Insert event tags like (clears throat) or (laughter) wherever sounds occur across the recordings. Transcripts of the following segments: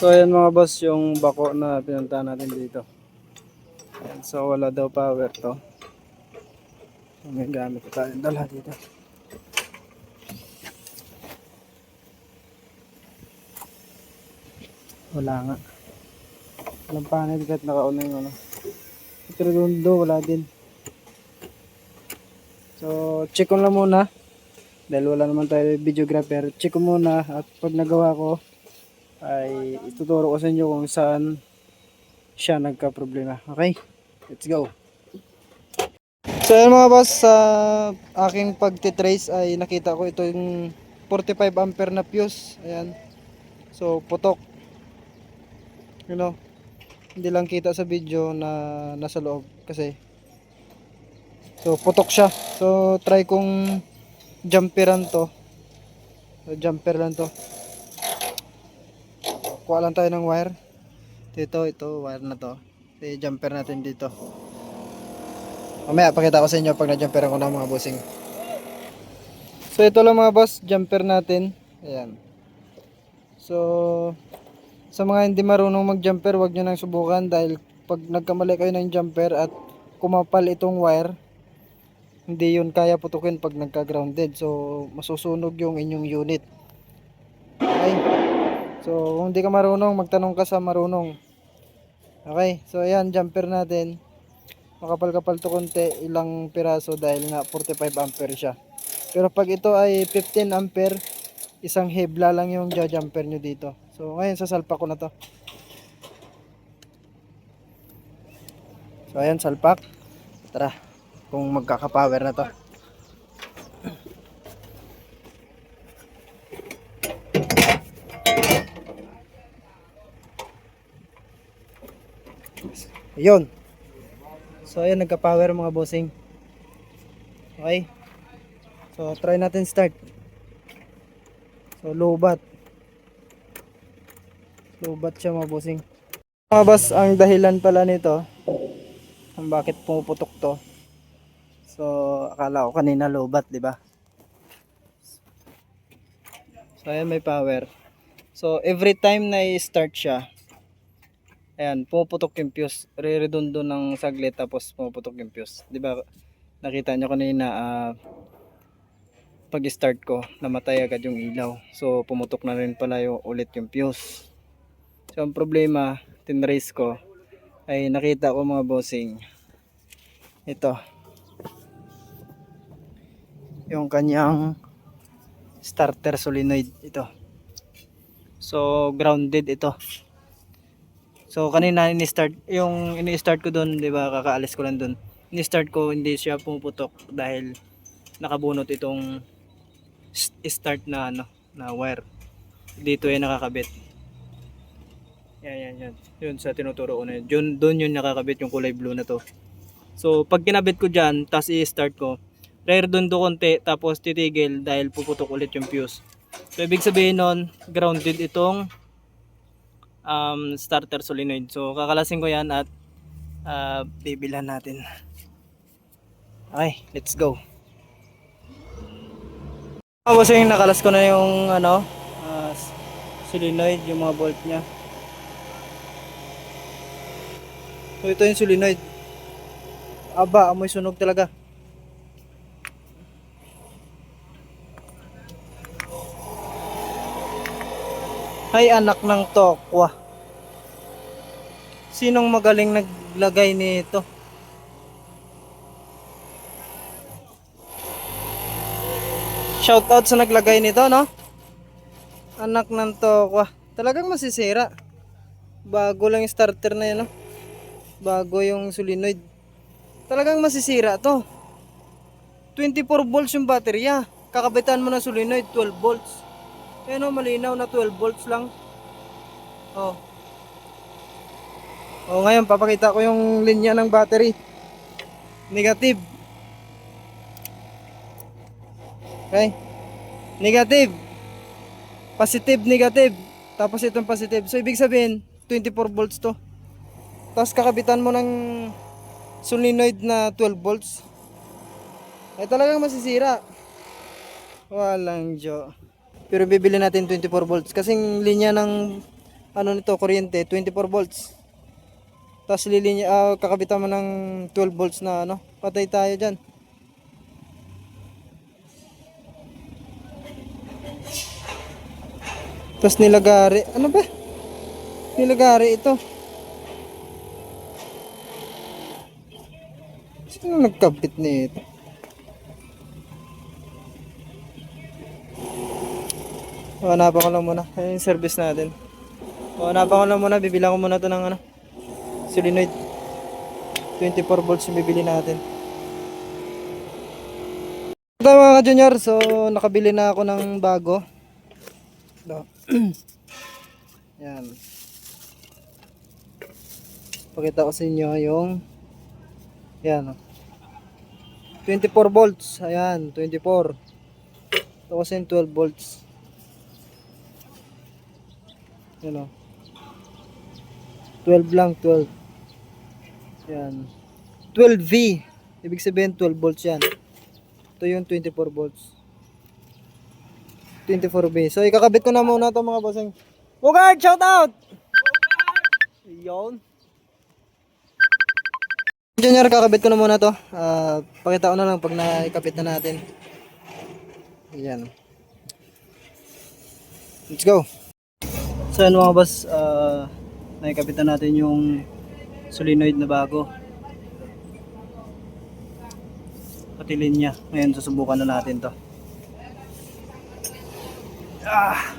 So ayan mga boss yung bako na pinunta natin dito. Ayan, so wala daw power to. So, may gamit tayo dala dito. Wala nga. Walang panel kahit nakauna yung ano. Pero doon do, wala din. So, check ko lang muna. Dahil wala naman tayo videographer. Check ko muna at pag nagawa ko, ay ituturo ko sa inyo kung saan siya nagka-problema. Okay? Let's go. So yun mga boss, sa aking pagtitrace ay nakita ko ito yung 45 ampere na fuse. Ayan. So putok. You know, hindi lang kita sa video na nasa loob kasi So putok siya. So try kong jumperan to. So, jumper lang to. Kuha lang tayo ng wire. Dito, ito, wire na to. I jumper natin dito. Mamaya, pakita ko sa inyo pag na-jumperan ko na mga bossing. So, ito lang mga boss, jumper natin. Ayan. So, sa mga hindi marunong mag-jumper, wag nyo nang subukan dahil pag nagkamali kayo ng jumper at kumapal itong wire, hindi yun kaya putukin pag nagka-grounded. So, masusunog yung inyong unit. Okay? So, kung hindi ka marunong, magtanong ka sa marunong. Okay? So, ayan, jumper natin. Makapal-kapal to konti, ilang piraso dahil nga 45 ampere siya. Pero pag ito ay 15 ampere, isang hebla lang yung jumper nyo dito. So, ngayon, sasalpak ko na to. So, ayan, salpak. Tara, kung magkaka-power na to. Ayun. So ayan nagka-power mga bossing. Okay. So try natin start. So low bat. Low bat siya mga bossing. Mga boss, ang dahilan pala nito kung bakit pumuputok to. So akala ko kanina low bat, 'di ba? So ayan may power. So every time na i-start siya, Ayan, pumuputok yung fuse. Re-redundo ng saglit tapos pumuputok yung fuse. ba? Nakita nyo kanina ah, pag-start ko, namatay agad yung ilaw. So pumutok na rin pala yung ulit yung fuse. So ang problema, tinrace ko ay nakita ko mga bossing. Ito. Yung kanyang starter solenoid ito. So grounded ito. So kanina ini-start yung ini-start ko doon, 'di ba? Kakaalis ko lang doon. Ini-start ko hindi siya pumuputok dahil nakabunot itong start na ano, na wire. Dito ay nakakabit. Yan, yan, yan. Yun sa tinuturo ko na yun. Yun, doon yun nakakabit yung kulay blue na to. So, pag kinabit ko dyan, tapos i-start ko, rare doon do konti, tapos titigil dahil puputok ulit yung fuse. So, ibig sabihin nun, grounded itong um, starter solenoid. So, kakalasin ko yan at uh, bibilhan natin. Okay, let's go. Tapos yung nakalas ko na yung ano, uh, solenoid, yung mga bolt niya. So, ito yung solenoid. Aba, amoy sunog talaga. Ay anak ng tokwa. Sinong magaling naglagay nito? Shoutout sa naglagay nito, no? Anak ng tokwa. Talagang masisira. Bago lang yung starter na yun, no? Bago yung solenoid. Talagang masisira to. 24 volts yung baterya. Kakabitan mo ng solenoid, 12 volts. Ayan o, malinaw na 12 volts lang. Oh. Oh, ngayon papakita ko yung linya ng battery. Negative. Okay? Negative. Positive, negative. Tapos itong positive. So ibig sabihin, 24 volts to. Tapos kakabitan mo ng solenoid na 12 volts. Ay talagang masisira. Walang jo. Pero bibili natin 24 volts kasing linya ng ano nito, kuryente, 24 volts. Tapos lilinya, ah, kakabitan mo ng 12 volts na ano, patay tayo dyan. Tapos nilagari, ano ba? Nilagari ito. Sino nagkabit nito? Hanapan ko lang muna. Ayun yung service natin. Hanapan ko lang muna. Bibilang ko muna to ng ano. Solenoid. 24 volts yung bibili natin. Ito mga junior. So nakabili na ako ng bago. Ito. (clears throat) Yan. Pakita ko sa inyo yung yan. oh. 24 volts. Ayan, 24. Ito kasi yung 12 volts. Yan o. 12 lang, 12. Yan. 12V. Ibig sabihin 12 volts yan. Ito yung 24 volts. 24V. So, ikakabit ko na muna ito mga bossing. Bogart, shout out! Yun. Junior, kakabit ko na muna to. Ah, pakita ko na lang pag naikapit na natin. Ayan. Let's go. So yan mga boss, uh, naikapit na natin yung solenoid na bago. Pati linya. Ngayon susubukan na natin to. Ah.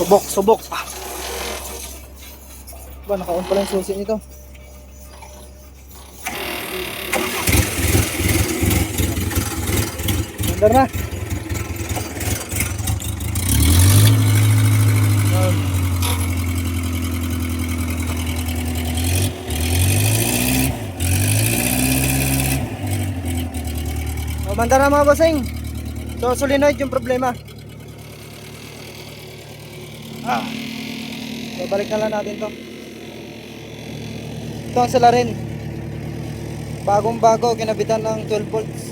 Subok, subok. Ba, naka-on pala yung susi nito. Under na. Yan. O, banda na mga bossing. So, solenoid yung problema. Ah. So, balik na lang natin to. Ito ang salarin. Bagong bago, kinabitan ng 12 volts.